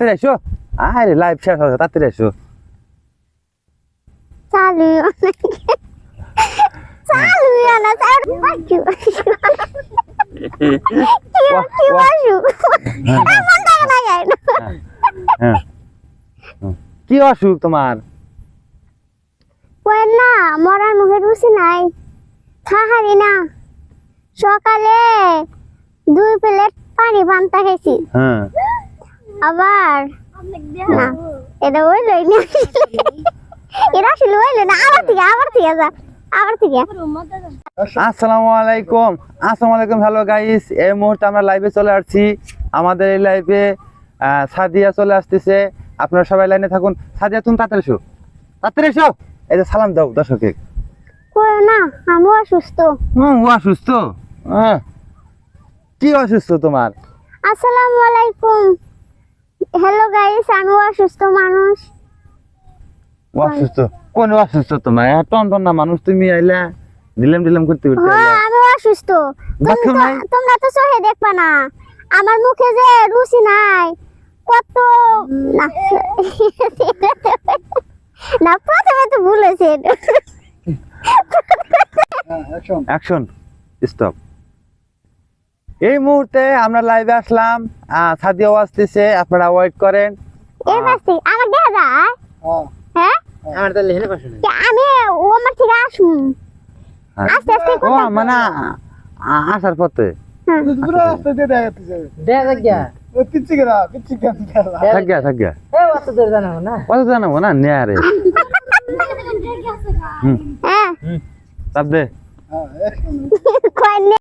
তাড়াতাড়ি এসো আরে লাইভ শেষ হবে তাড়াতাড়ি এসো চালু চালু না চালু বাজু কি বাজু গায় হ্যাঁ হুম। কি অসুখ তোমার? কই না মরার মুখে রুচি নাই। খাহারি না। সকালে দুই প্লেট পানি পান্তা খাইছি। হ্যাঁ। আবার? না এটা ওই লই না এটা আসলে ওই লই না আবার থেকে আবার থেকে যা আবার থেকে। আসসালামু আলাইকুম। আসসালামু আলাইকুম হ্যালো গাইস এই মুহূর্তে আমরা লাইভে চলে আসছি। আমাদের এই লাইভে সাদিয়া চলে আসতেছে। আপনারা সবাই লাইনে থাকুন। সাদিয়া তুমি তাড়াতাড়ি এসো। তাড়াতাড়ি এসো। এই যে সালাম দাও দর্শকে না আমি অসুস্থ। হুম ও অসুস্থ? হ্যাঁ। কি অসুস্থ তোমার? আসসালামু আলাইকুম। হ্যালো গাইস আমি অসুস্থ মানুষ। অসুস্থ? কোন অসুস্থ তোমার? টন টন না মানুষ তুমি আইলা দিলাম দিলাম করতে করতে হ্যাঁ আমি অসুস্থ? তোমরা তো চোখে দেখবা না। আমার মুখে যে রুচি নাই। কত না। প্রথমে তো ভুল হয়েছে। অ্যাকশন। স্টপ। এই মুহূর্তে আমরা লাইভে আসলাম। আহ, সাদিয়াও আসতেছে আপনারা ওয়েট করেন। এই পাশে আমার দেখা যায়? হ্যাঁ। আমার তো পাশে আমি ও আমার থেকে আসুন। হ্যাঁ। আস্তে আস্তে ও মানে আসার পথে। হ্যাঁ। দেখা গিয়া। থাক গিয়া থাক গিয়া। এ অত দূর জানাব না। কত জানাব না নেয়া রে হুম। হ্যাঁ। চাপ দে। কয়